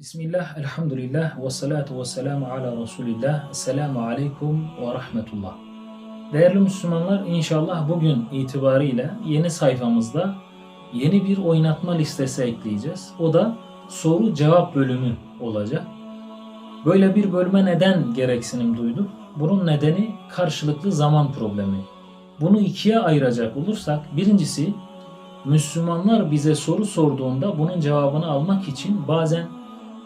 Bismillah, elhamdülillah, ve salatu ve selamu ala Resulillah. Selamu aleyküm ve rahmetullah. Değerli Müslümanlar, inşallah bugün itibariyle yeni sayfamızda yeni bir oynatma listesi ekleyeceğiz. O da soru cevap bölümü olacak. Böyle bir bölüme neden gereksinim duyduk? Bunun nedeni karşılıklı zaman problemi. Bunu ikiye ayıracak olursak, birincisi Müslümanlar bize soru sorduğunda bunun cevabını almak için bazen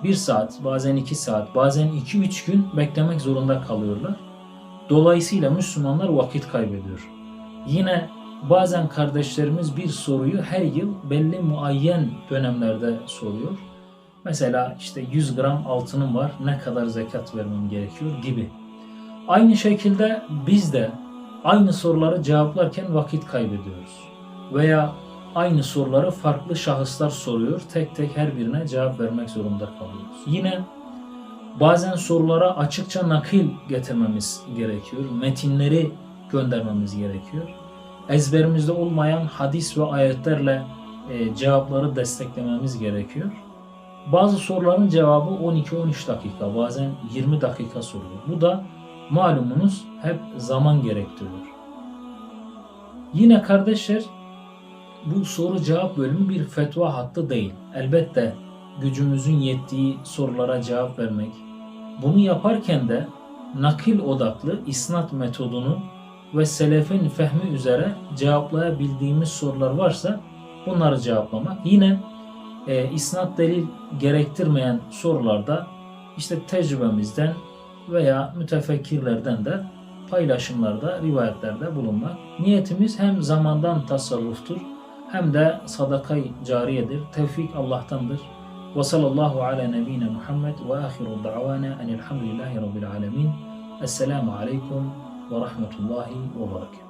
bir saat, bazen iki saat, bazen iki üç gün beklemek zorunda kalıyorlar. Dolayısıyla Müslümanlar vakit kaybediyor. Yine bazen kardeşlerimiz bir soruyu her yıl belli muayyen dönemlerde soruyor. Mesela işte 100 gram altınım var, ne kadar zekat vermem gerekiyor gibi. Aynı şekilde biz de aynı soruları cevaplarken vakit kaybediyoruz. Veya aynı soruları farklı şahıslar soruyor. Tek tek her birine cevap vermek zorunda kalıyoruz. Yine bazen sorulara açıkça nakil getirmemiz gerekiyor. Metinleri göndermemiz gerekiyor. Ezberimizde olmayan hadis ve ayetlerle e, cevapları desteklememiz gerekiyor. Bazı soruların cevabı 12-13 dakika, bazen 20 dakika soruyor. Bu da malumunuz hep zaman gerektiriyor. Yine kardeşler bu soru cevap bölümü bir fetva hattı değil. Elbette gücümüzün yettiği sorulara cevap vermek. Bunu yaparken de nakil odaklı isnat metodunu ve selefin fehmi üzere cevaplayabildiğimiz sorular varsa bunları cevaplamak. Yine e, isnat delil gerektirmeyen sorularda işte tecrübemizden veya mütefekkirlerden de paylaşımlarda, rivayetlerde bulunmak. Niyetimiz hem zamandan tasarruftur hem de sadakayı cariyedir. Tevfik Allah'tandır. Ve sallallahu ala nebine Muhammed ve ahiru da'vana enelhamdülillahi rabbil alemin. Esselamu aleyküm ve rahmetullahi ve berekatuhu.